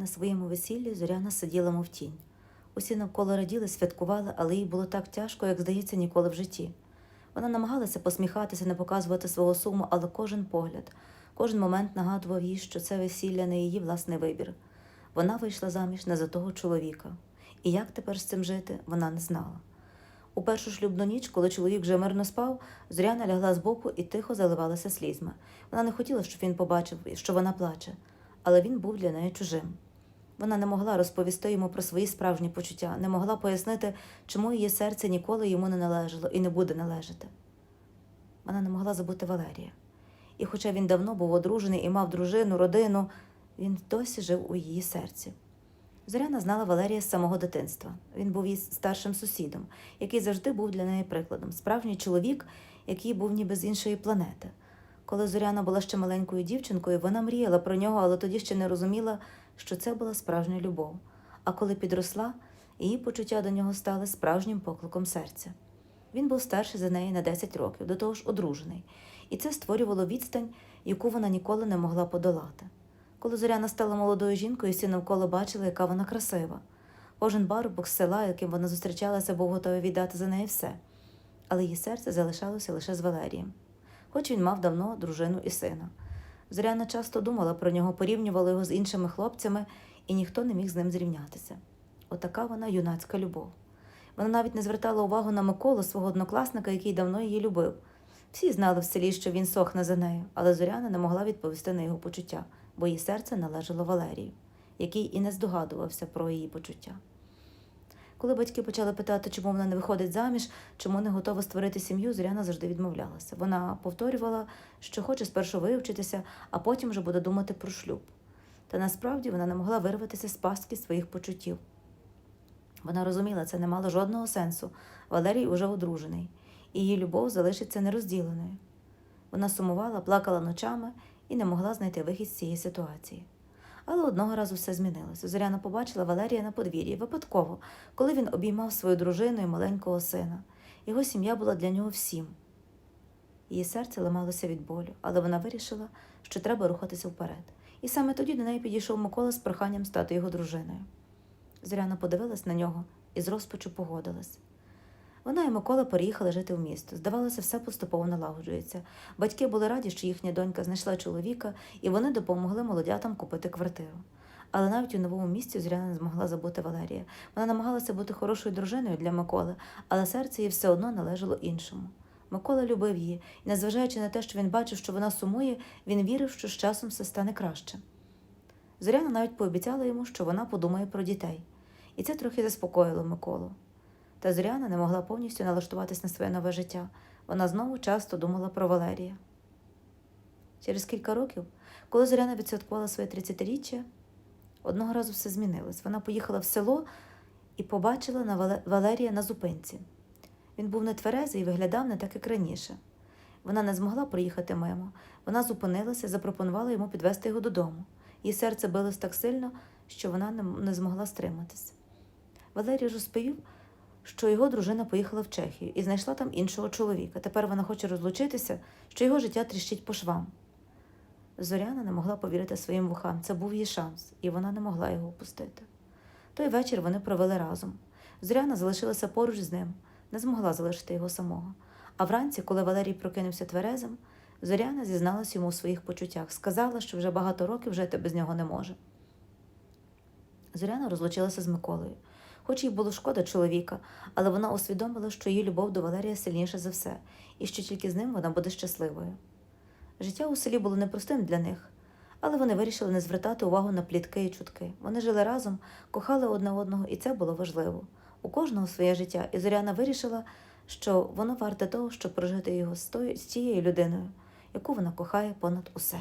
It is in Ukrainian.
На своєму весіллі Зоряна сиділа мов тінь. Усі навколо раділи, святкували, але їй було так тяжко, як здається, ніколи в житті. Вона намагалася посміхатися, не показувати свого суму, але кожен погляд, кожен момент нагадував їй, що це весілля не її власний вибір. Вона вийшла заміж не за того чоловіка. І як тепер з цим жити, вона не знала. У першу шлюбну ніч, коли чоловік вже мирно спав, Зоряна лягла збоку і тихо заливалася слізьми. Вона не хотіла, щоб він побачив, що вона плаче, але він був для неї чужим. Вона не могла розповісти йому про свої справжні почуття, не могла пояснити, чому її серце ніколи йому не належало і не буде належати. Вона не могла забути Валерія. І хоча він давно був одружений і мав дружину, родину, він досі жив у її серці. Зоряна знала Валерія з самого дитинства. Він був її старшим сусідом, який завжди був для неї прикладом. Справжній чоловік, який був ніби з іншої планети. Коли Зоряна була ще маленькою дівчинкою, вона мріяла про нього, але тоді ще не розуміла, що це була справжня любов. А коли підросла, її почуття до нього стали справжнім покликом серця. Він був старший за неї на 10 років, до того ж одружений, і це створювало відстань, яку вона ніколи не могла подолати. Коли Зоряна стала молодою жінкою, всі навколо бачили, яка вона красива. Кожен парубок з села, яким вона зустрічалася, був готовий віддати за неї все. Але її серце залишалося лише з Валерієм, хоч він мав давно дружину і сина. Зоряна часто думала про нього, порівнювала його з іншими хлопцями, і ніхто не міг з ним зрівнятися. Отака вона юнацька любов. Вона навіть не звертала увагу на Миколу, свого однокласника, який давно її любив. Всі знали в селі, що він сохне за нею, але Зоряна не могла відповісти на його почуття, бо її серце належало Валерію, який і не здогадувався про її почуття. Коли батьки почали питати, чому вона не виходить заміж, чому не готова створити сім'ю, Зоряна завжди відмовлялася. Вона повторювала, що хоче спершу вивчитися, а потім вже буде думати про шлюб. Та насправді вона не могла вирватися з пастки своїх почуттів. Вона розуміла, це не мало жодного сенсу. Валерій уже одружений, і її любов залишиться нерозділеною. Вона сумувала, плакала ночами і не могла знайти вихід з цієї ситуації. Але одного разу все змінилося. Зоряна побачила Валерія на подвір'ї випадково, коли він обіймав свою дружину і маленького сина. Його сім'я була для нього всім. Її серце ламалося від болю, але вона вирішила, що треба рухатися вперед. І саме тоді до неї підійшов Микола з проханням стати його дружиною. Зоряна подивилась на нього і з розпачу погодилась. Вона і Микола переїхали жити в місто. Здавалося, все поступово налагоджується. Батьки були раді, що їхня донька знайшла чоловіка, і вони допомогли молодятам купити квартиру. Але навіть у новому місті Зоряна не змогла забути Валерія. Вона намагалася бути хорошою дружиною для Миколи, але серце їй все одно належало іншому. Микола любив її, і, незважаючи на те, що він бачив, що вона сумує, він вірив, що з часом все стане краще. Зоряна навіть пообіцяла йому, що вона подумає про дітей, і це трохи заспокоїло Миколу. Та Зоряна не могла повністю налаштуватись на своє нове життя. Вона знову часто думала про Валерія. Через кілька років, коли Зоряна відсвяткувала своє 30-річчя, одного разу все змінилось. Вона поїхала в село і побачила на Валерія на зупинці. Він був нетверезий і виглядав не так, як раніше. Вона не змогла проїхати мимо. Вона зупинилася і запропонувала йому підвести його додому. Її серце билось так сильно, що вона не, змогла стриматись. Валерій розповів, що його дружина поїхала в Чехію і знайшла там іншого чоловіка. Тепер вона хоче розлучитися, що його життя тріщить по швам. Зоряна не могла повірити своїм вухам. Це був її шанс, і вона не могла його упустити. Той вечір вони провели разом. Зоряна залишилася поруч з ним, не змогла залишити його самого. А вранці, коли Валерій прокинувся тверезим, Зоряна зізналась йому у своїх почуттях, сказала, що вже багато років жити без нього не може. Зоряна розлучилася з Миколою. Хоч їй було шкода чоловіка, але вона усвідомила, що її любов до Валерія сильніша за все, і що тільки з ним вона буде щасливою. Життя у селі було непростим для них, але вони вирішили не звертати увагу на плітки і чутки. Вони жили разом, кохали одне одного, і це було важливо. У кожного своє життя, і Зоряна вирішила, що воно варте того, щоб прожити його з тією людиною, яку вона кохає понад усе.